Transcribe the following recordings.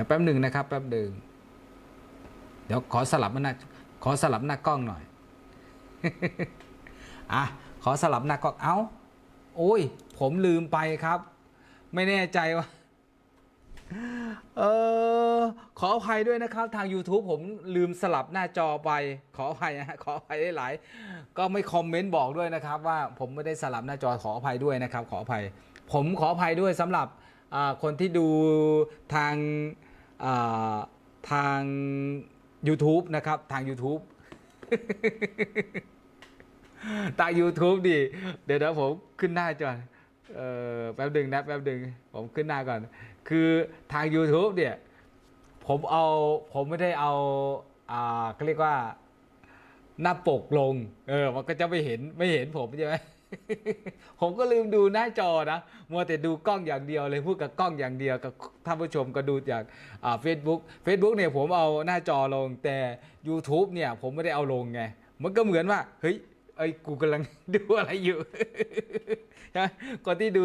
ดี๋ยวแป๊บหนึ่งนะครับ แป๊บหนึ่งเดี๋ยวขอสลับหน้าขอสลับหน้ากล้องหน่อยอะขอสลับหน้ากล้องเอ้าโอ้ย ผมลืมไปครับ ไม่แน่ใจว่าเออขออภัยด้วยนะครับ ทาง YouTube ผมลืมสลับหน้าจอไป ขออภัยนะขออภัยได้หลาย ก็ไม่คอมเมนต์บอกด้วยนะครับ ว่าผมไม่ได้สลับหน้าจอขออภัยด้วยนะครับ ขออภัย ผมขออภัยด้วยสำหรับคนที่ดูทาง ทาง YouTube นะครับทาง YouTube ทาง YouTube ดิเดี๋ยวนะผมขึ้นหน้าจอเออแป๊บดึงนะแป๊บดึงผมขึ้นหน้าก่อน คือทาง YouTube เนี่ยผมเอาผมไม่ได้เอาอ่าเขาเรียกว่าหน้าปกลง เออ มันก็จะไม่เห็นไม่เห็นผมใช่ไหม ผมก็ลืมดูหน้าจอนะ มัวแต่ดูกล้องอย่างเดียวเลยพูดกับกล้องอย่างเดียวกับท่านผู้ชมก็ดูจากเฟซบุ๊กเฟซบุ๊กเนี่ยผมเอาหน้าจอลงแต่ YouTube เนี่ยผมไม่ได้เอาลงไง มันก็เหมือนว่า เฮ้ยไอ้กูกำลังดูอะไรอยู่ใช่ไหมคนที่ดู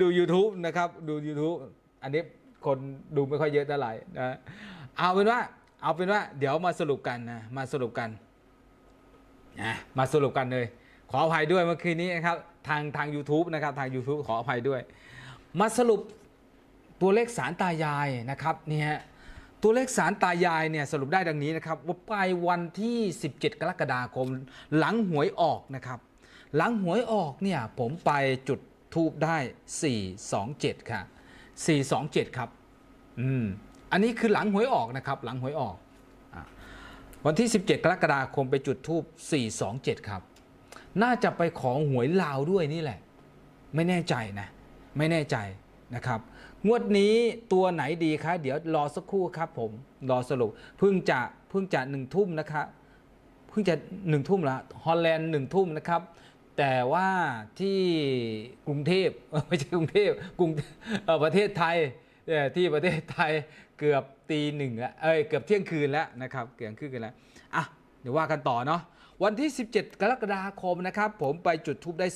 ดู YouTube นะครับ ดู YouTube อันนี้คนดูไม่ค่อยเยอะเท่าไหร่นะเอาเป็นว่า เอาเป็นว่า เดี๋ยวมาสรุปกันนะ มาสรุปกันนะมาสรุปกันเลย ขออภัยด้วยเมื่อคืนนี้นะครับทางทาง u t u b e นะครับทาง YouTube ขออภัยด้วย มาสรุปตัวเลขสารตายายนะครับนี่ฮะตัวเลขสารตายายเนี่ยสรุปได้ดังนี้นะครับว่าไปวันที่ 17 กรกฎาคมหลังหวยออกนะครับ หลังหวยออกเนี่ยผมไปจุดทูบได้ 427 ค่ะ 427 ครับอืมอันนี้คือหลังหวยออกนะครับ หลังหวยออกอวันที่ 17 กรกฎาคมไปจุดทูบ427 ครับ น่าจะไปขอหวยลาวด้วยนี่แหละ ไม่แน่ใจนะ ไม่แน่ใจนะครับ งวดนี้ตัวไหนดีคะ เดี๋ยวรอสักครู่ครับผม รอสรุปเพิ่งจะเพิ่งจะหนึ่งทุ่มนะครับเพิ่งจะหนึ่งทุ่มละฮอลแลนด์หนึ่งทุ่มนะครับ แต่ว่าที่กรุงเทพไม่ใช่กรุงเทพกรุงประเทศไทยที่ประเทศไทยเกือบตีหนึ่งล้วเอ้ยเกือบเที่ยงคืนแล้วนะครับ เกือบเที่ยงคืนกันแล้วอะ เดี๋ยวว่ากันต่อเนาะวันที่ 17 กรกฎาคมนะครับผมไปจุดทูบได้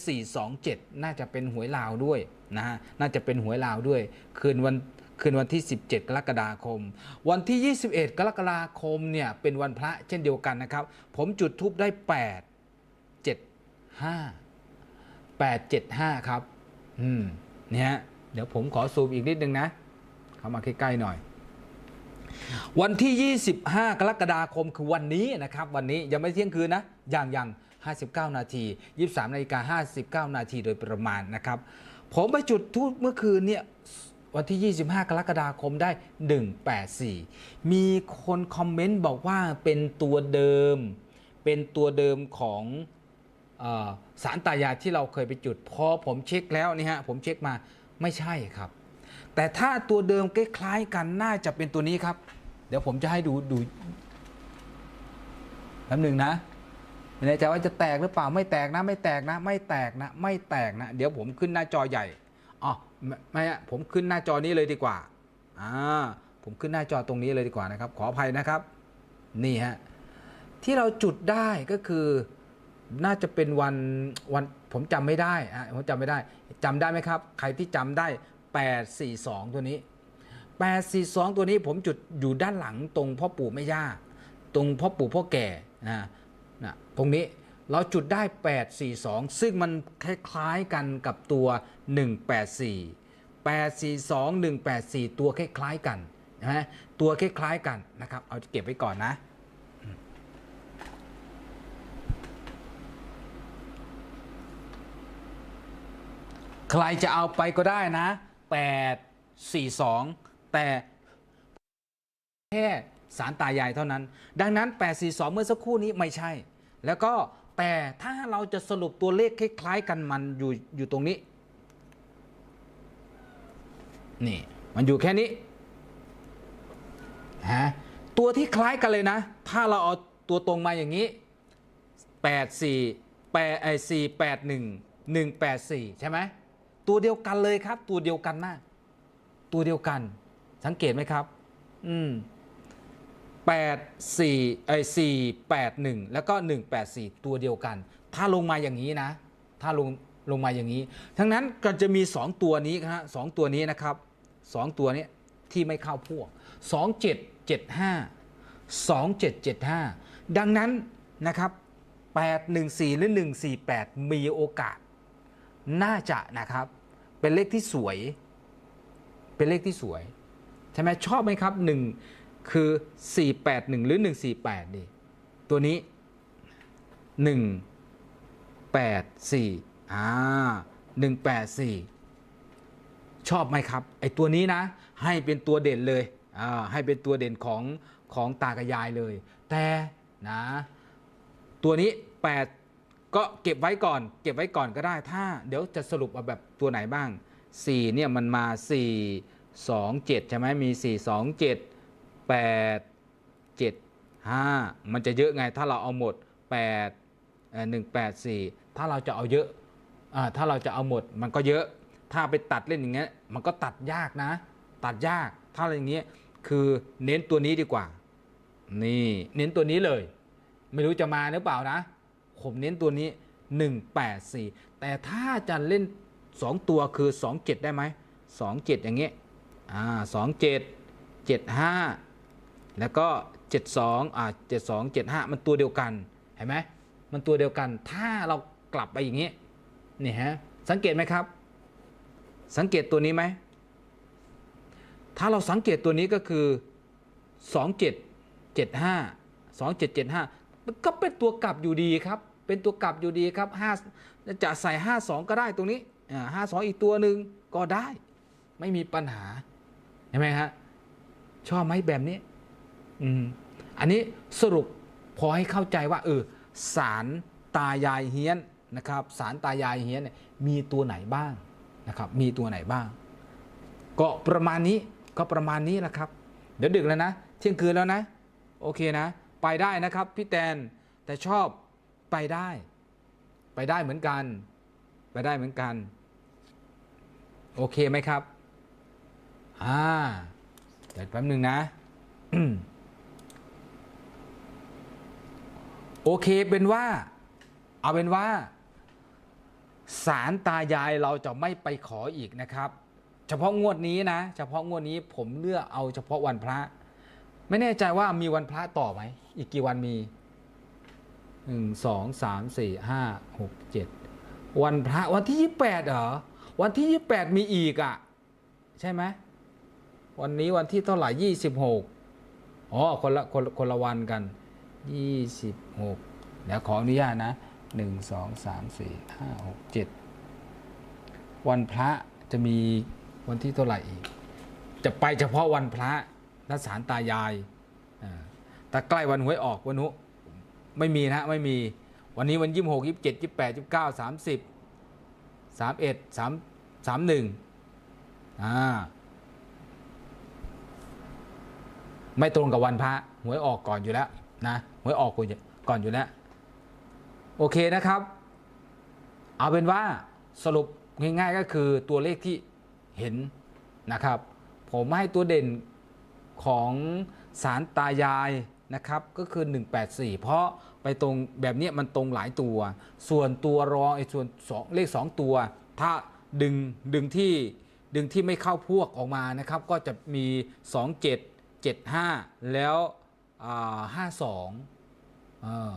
427 น่าจะเป็นหวยลาวด้วยนะฮะน่าจะเป็นหวยลาวด้วย คืนวันคืนวันที่ 17 กรกฎาคม วันที่ 21 กรกฎาคมเนี่ยเป็นวันพระเช่นเดียวกันนะครับ ผมจุดทูบได้ 8 7 5 8 7 5 ครับ อืม เนี่ย เดี๋ยวผมขอซูมอีกนิดนึงนะ เข้ามาใกล้ๆหน่อย วันที่ 25 กรกฎาคมคือวันนี้นะครับวันนี้ยังไม่เที่ยงคืนนะยังยัง59 นาที 23นาฬิกา59 นาทีโดยประมาณนะครับ ผมไปจุดทูบเมื่อคืนเนี่ยวันที่ 25 กรกฎาคมได้ 184 มีคนคอมเมนต์บอกว่าเป็นตัวเดิม เป็นตัวเดิมของอสารตายายที่เราเคยไปจุด พอผมเช็คแล้วนี่ฮะผมเช็คมาไม่ใช่ครับ แต่ถ้าตัวเดิมคล้ายๆกันน่าจะเป็นตัวนี้ครับ เดี๋ยวผมจะให้ดูดูแป๊บหนึ่งนะไม่แน่ใจว่าจะแตกหรือเปล่าไม่แตกนะ ไม่แตกนะ ไม่แตกนะ ไม่แตกนะ เดี๋ยวผมขึ้นหน้าจอใหญ่อ๋อไม่ไม่ฮะผมขึ้นหน้าจอนี้เลยดีกว่าอ่าผมขึ้นหน้าจอตรงนี้เลยดีกว่านะครับ ขออภัยนะครับ นี่ฮะที่เราจุดได้ก็คือน่าจะเป็นวันวันผมจำไม่ได้อะผมจำไม่ได้จำได้ไหมครับ ใครที่จำได้ 842 ตัวนี้ 842 ตัวนี้ผมจุดอยู่ด้านหลังตรงพ่อปู่แม่ย่า ตรงพ่อปู่พ่อแก่นะนะตรงนี้เราจุดได้ 842 ซึ่งมันคล้ายๆกันกับตัว 184 842 184 ตัวคล้ายๆกันนะตัวคล้ายๆกันนะครับ เอาเก็บไว้ก่อนนะใครจะเอาไปก็ได้นะ 8 4 2 แต่แค่สารตายายเท่านั้น ดังนั้น 8 4 2 เมื่อสักครู่นี้ไม่ใช่ แล้วก็แต่ถ้าเราจะสรุปตัวเลขคล้ายๆกันมันอยู่อยู่ตรงนี้ นี่ มันอยู่แค่นี้ฮะตัวที่คล้ายกันเลยนะ ถ้าเราเอาตัวตรงมาอย่างนี้ 8 4 8ไอ4 8 1 1 8 4 ใช่ไหม ตัวเดียวกันเลยครับ ตัวเดียวกันนะตัวเดียวกัน สังเกตไหมครับ อืมแปดสี่ไอสี่แปดหนึ่งแล้วก็หนึ่งแปดสี่ตัวเดียวกัน ถ้าลงมาอย่างนี้นะ ถ้าลงลงมาอย่างนี้ ทั้งนั้นก็จะมีสองตัวนี้ครับสองตัวนี้นะครับสองตัวนี้ที่ไม่เข้าพวก2775 2775ดังนั้นนะครับ814หนึ่งสี่หรือ148มีโอกาส น่าจะนะครับ เป็นเลขที่สวย เป็นเลขที่สวย ใช่ไหมชอบไหมครับ1คือ 481 หรือ 148นี่ตัวนี้ 184อ่า184 ชอบไหมครับ ไอตัวนี้นะ ให้เป็นตัวเด่นเลยอ่าให้เป็นตัวเด่นของของตากระยายเลย แต่นะ ตัวนี้ 8 ก็เก็บไว้ก่อน เก็บไว้ก่อนก็ได้ถ้า เดี๋ยวจะสรุปเอาแบบตัวไหนบ้าง 4 เนี่ยมันมา 4 2 7 ใช่ไหมมี 4 2 7 8 7 5 มันจะเยอะไงถ้าเราเอาหมด8เอ่อ1 8 4 ถ้าเราจะเอาเยอะถ้าเราจะเอาหมดมันก็เยอะ ถ้าไปตัดเล่นอย่างเงี้ยมันก็ตัดยากนะ ตัดยากถ้าอะไรอย่างเงี้ยคือเน้นตัวนี้ดีกว่า นี่เน้นตัวนี้เลย ไม่รู้จะมาหรือเปล่านะ ผมเน้นตัวนี้ 184 แต่ถ้าจะเล่น 2 ตัวคือ 27 ได้ไหม 27 อย่างเงี้ยอ่า27 75 แล้วก็ 72 อ่า 72 75 มันตัวเดียวกัน เห็นไหม มันตัวเดียวกัน ถ้าเรากลับไปอย่างนี้ยนี่ฮะ สังเกตไหมครับ สังเกตตัวนี้ไหม ถ้าเราสังเกตตัวนี้ก็คือ 2775 2775 มันก็เป็นตัวกลับอยู่ดีครับ เป็นตัวกลับอยู่ดีครับ5จะใส่ 52 ก็ได้ตรงนี้อ่า52อีกตัวหนึ่งก็ได้ ไม่มีปัญหาเห็นไหมฮะชอบไหมแบบนี้อืมอันนี้สรุปพอให้เข้าใจว่าเออสารตายายเฮี้ยนนะครับสารตายายเฮี้ยนมีตัวไหนบ้างนะครับ มีตัวไหนบ้าง ก็ประมาณนี้ก็ประมาณนี้แหละครับ เดี๋ยวดึกแล้วนะ เที่ยงคืนแล้วนะ โอเคนะ ไปได้นะครับพี่แตนแต่ชอบไปได้ ไปได้เหมือนกัน ไปได้เหมือนกัน โอเคไหมครับอ่าเดี๋ยวแป๊บหนึ่งนะโอเคเป็นว่า เอาเป็นว่าสารตายายเราจะไม่ไปขออีกนะครับ เฉพาะงวดนี้นะ เฉพาะงวดนี้ผมเลือกเอาเฉพาะวันพระ ไม่แน่ใจว่ามีวันพระต่อไหม อีกกี่วันมีหนึ่งสองสามสี่ห้าหกเจ็ดวันพระวันที่ยี่แปดเหรอ วันที่ยี่แปดมีอีกอะ่ะ ใช่ไหมวันนี้วันที่เท่าไหร่ยี่สิบหกอ๋อคนละคนละคนละวันกันยี่สิบหกเดี๋ยวขออนุญาตนะหนึ่งสองสามสี่ห้าหกเจ็ดวันพระจะมีวันที่เท่าไหร่อีก จะไปเฉพาะวันพระ นัสารตายายแต่ใกล้วันหวยออกวันนุไม่มีนะไม่มีวันนี้วันยี่หกยี่เจ็ดยี่แปดยี่เก้าสามสิบสามเอ็ดสามสามหนึ่งอ่าไม่ตรงกับวันพระหวยออกก่อนอยู่แล้วนะหวยออกก่อนอยู่ก่อนอยู่แล้วโอเคนะครับ เอาเป็นว่าสรุปง่ายๆก็คือตัวเลขที่เห็นนะครับ ผมให้ตัวเด่น ของสารตายายนะครับก็คือ 184 เพราะไปตรงแบบนี้มันตรงหลายตัว ส่วนตัวรองไอ้ส่วนสองเลข 2 ตัว ถ้าดึงดึงที่ดึงที่ไม่เข้าพวกออกมานะครับ ก็จะมี 27 75 แล้วอ่า52เออ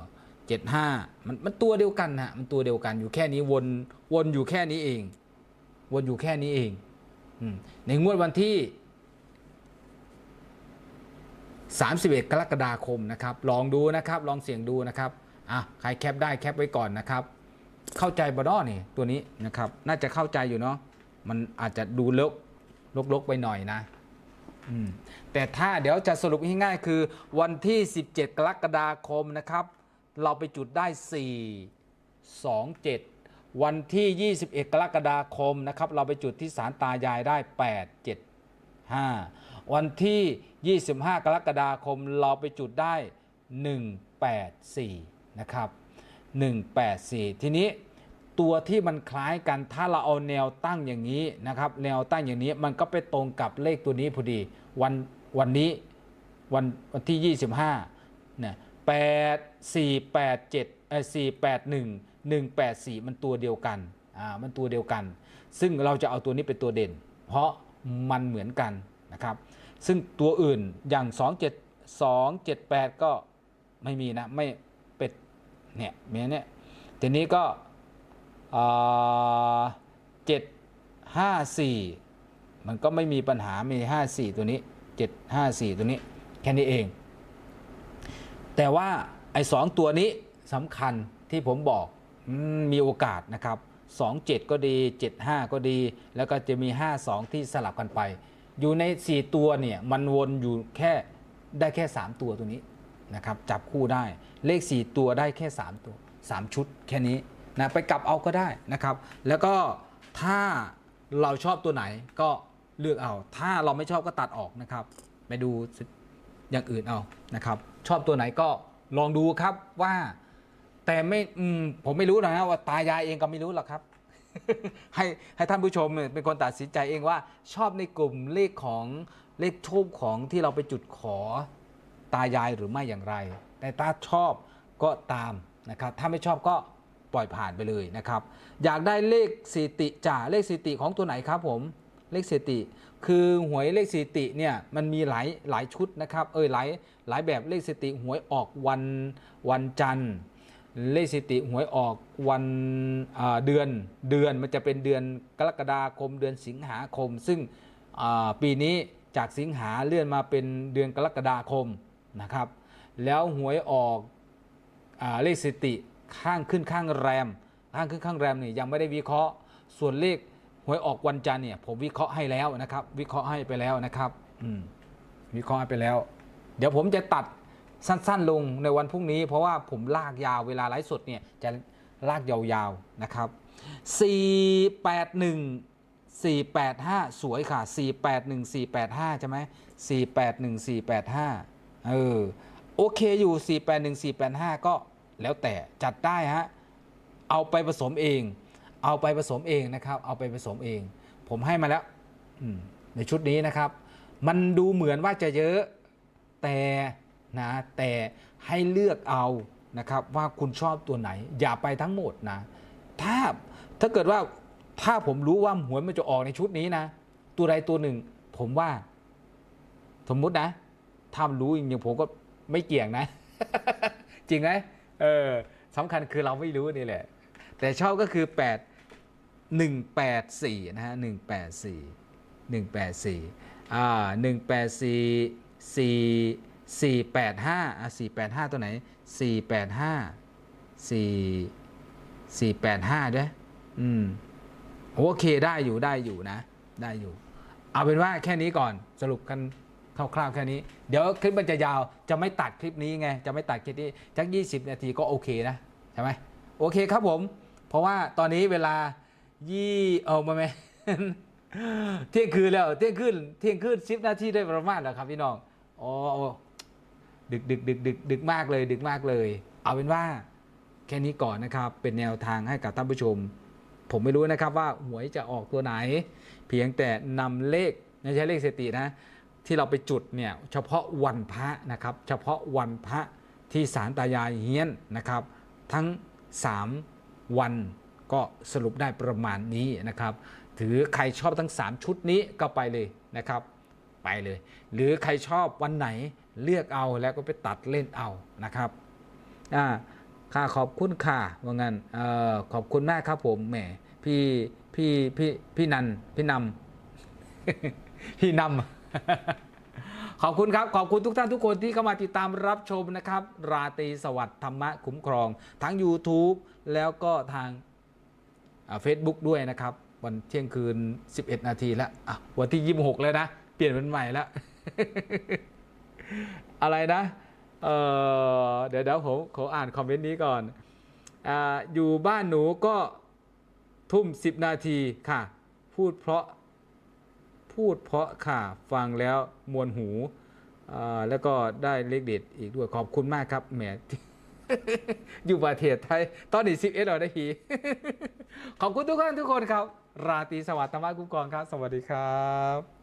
75 มันมันตัวเดียวกันฮะมันตัวเดียวกันอยู่แค่นี้วนวนอยู่แค่นี้เอง วนอยู่แค่นี้เอง ในงวดวันที่ 31 กรกฎาคมนะครับ ลองดูนะครับ ลองเสี่ยงดูนะครับ อะ ใครแคปได้แคปไว้ก่อนนะครับ เข้าใจบอดอนี่ตัวนี้นะครับ น่าจะเข้าใจอยู่เนาะ มันอาจจะดูลกลกๆไปหน่อยนะ แต่ถ้าเดี๋ยวจะสรุปง่ายๆ คือวันที่ 17 กรกฎาคมนะครับ เราไปจุดได้ 4 2 7 วันที่ 21 กรกฎาคมนะครับ เราไปจุดที่ศาลตายายได้ 8 7 5 วันที่ 25 กรกฎาคมเราไปจุดได้ 184 นะครับ 184 ทีนี้ตัวที่มันคล้ายกันถ้าเราเอาแนวตั้งอย่างนี้นะครับ แนวตั้งอย่างนี้มันก็ไปตรงกับเลขตัวนี้พอดีวันวันนี้วันวันที่ 25เนี่ยแปดสี่แปดเจ็ดเออสี่แปดหนึ่งหนึ่งแปดสี่มันตัวเดียวกันอ่ามันตัวเดียวกัน ซึ่งเราจะเอาตัวนี้เป็นตัวเด่น เพราะมันเหมือนกัน นะครับ ซึ่งตัวอื่นอย่าง 27 278 ก็ไม่มีนะ ไม่เป็ดเนี่ยเมียเนี่ยทีนี้ก็เจ็ดห้าสี่มันก็ไม่มีปัญหามี54ตัวนี้754ตัวนี้แค่นี้เอง แต่ว่าไอ้สองตัวนี้สำคัญที่ผมบอกมมีโอกาสนะครับ 27 ก็ดี 75 ก็ดี แล้วก็จะมี 52 ที่สลับกันไป อยู่ใน 4 ตัวเนี่ยมันวนอยู่แค่ได้แค่ 3 ตัวตัวนี้นะครับจับคู่ได้เลข 4 ตัวได้แค่ 3 ตัว 3 ชุดแค่นี้นะไปกลับเอาก็ได้นะครับ แล้วก็ถ้าเราชอบตัวไหนก็เลือกเอา ถ้าเราไม่ชอบก็ตัดออกนะครับ ไปดูอย่างอื่นเอานะครับ ชอบตัวไหนก็ลองดูครับว่า แต่ไม่มผมไม่รู้นะว่าตายายเองก็ไม่รู้หรอกครับ ให้ให้ท่านผู้ชมเป็นคนตัดสินใจเองว่าชอบในกลุ่มเลขของเลขทูบของที่เราไปจุดขอตายายหรือไม่อย่างไร แต่ถ้าชอบก็ตามนะครับ ถ้าไม่ชอบก็ปล่อยผ่านไปเลยนะครับ อยากได้เลขสิติจ่าเลขสิติของตัวไหนครับผมเลขสิติ คือหวยเลขสิติเนี่ยมันมีหลายหลายชุดนะครับ เออหลายหลายแบบเลขสิติหวยออกวันวันจันทร์ เลขสิติหวยออกวันเดือนเดือนมันจะเป็นเดือนกรกฎาคมเดือนสิงหาคม ซึ่งปีนี้จากสิงหาเลื่อนมาเป็นเดือนกรกฎาคมนะครับ แล้วหวยออกอเลขสิติข้างขึ้นข้างแรม ข้างขึ้นข้างแรมนี่ยังไม่ได้วิเคราะห์ ส่วนเลขหวยออกวันจันทร์เนี่ยผมวิเคราะห์ให้แล้วนะครับ วิเคราะห์ให้ไปแล้วนะครับวิเคราะห์ให้ไปแล้ว เดี๋ยวผมจะตัด สั้นๆลงในวันพรุ่งนี้ เพราะว่าผมลากยาวเวลาไลฟ์สดเนี่ยจะลากยาวๆนะครับ 481 485 สวยค่ะ 481 485 ใช่ไหม481 485 เออ โอเคอยู่ 481 485 ก็แล้วแต่จัดได้ฮะ เอาไปผสมเอง เอาไปผสมเองนะครับ เอาไปผสมเอง ผมให้มาแล้วในชุดนี้นะครับ มันดูเหมือนว่าจะเยอะแต่ นะแต่ให้เลือกเอานะครับว่าคุณชอบตัวไหน อย่าไปทั้งหมดนะถ้าถ้าเกิดว่าถ้าผมรู้ว่าหวยมันจะออกในชุดนี้นะ ตัวใดตัวหนึ่ง ผมว่า สมมุตินะถ้ารู้จริงๆผมก็ไม่เกี่ยงนะ จริงไหมเออสำคัญคือเราไม่รู้นี่แหละ แต่ชอบก็คือ 8 184 นะฮะ 184 184 อ่า 184 4 485อะ485ตัวไหน485 4 485ด้วยอืมโอเคได้อยู่ได้อยู่นะ ได้อยู่ เอาเป็นว่าแค่นี้ก่อนสรุปกันคร่าวๆแค่นี้ เดี๋ยวคลิปมันจะยาวจะไม่ตัดคลิปนี้ไง จะไม่ตัดคลิปนี้จัก 20 นาทีก็โอเคนะ ใช่ไหมโอเคครับผม เพราะว่าตอนนี้เวลายี่เอามาไหมเที่ยงคืนแล้วเที่ยงคืนเที่ยงคืนสิบนาทีได้ประมาณแล้วครับพี่น้องอ๋อ ดึกดึกดึกดึกดึกมากเลย ดึกมากเลย เอาเป็นว่าแค่นี้ก่อนนะครับ เป็นแนวทางให้กับท่านผู้ชม ผมไม่รู้นะครับว่าหวยจะออกตัวไหน เพียงแต่นำเลขไม่ใช่เลขสถิตินะ ที่เราไปจุดเนี่ยเฉพาะวันพระนะครับ เฉพาะวันพระที่สารตายายเฮียนนะครับ ทั้ง 3 วันก็สรุปได้ประมาณนี้นะครับ ถือใครชอบทั้ง 3 ชุดนี้ก็ไปเลยนะครับ ไปเลย หรือใครชอบวันไหน เลือกเอาแล้วก็ไปตัดเล่นเอานะครับอ่าค่ะขอบคุณค่ะว่างั้นเอ่อขอบคุณมากครับผมแหมพี่พี่พี่พี่นันพี่นำพี่นำขอบคุณครับ ขอบคุณทุกท่านทุกคนที่เข้ามาติดตามรับชมนะครับ ราตรีสวัสดิ์ธรรมะคุ้มครอง ทั้ง YouTube แล้วก็ทางเฟซบุ๊กด้วยนะครับ วันเที่ยงคืน 11 นาทีแล้ววันที่ 26 แล้วนะ เปลี่ยนเป็นใหม่แล้ว อะไรนะเเดี๋ยวเดี๋ยวผมขออ่านคอมเมนต์นี้ก่อนออยู่บ้านหนูก็ทุ่ม 10 นาทีค่ะ พูดเพราะพูดเพราะค่ะ ฟังแล้วมวนหู แล้วก็ได้เลขเด็ดอีกด้วยขอบคุณมากครับแหมอยู่ประเทศไทย ตอนนี้สิบเอ็ดเราได้ทีขอบคุณทุกท่านทุกคนครับ ราตรีสวัสดิ์ธรรมะคุ้มกรองครับ สวัสดีครับ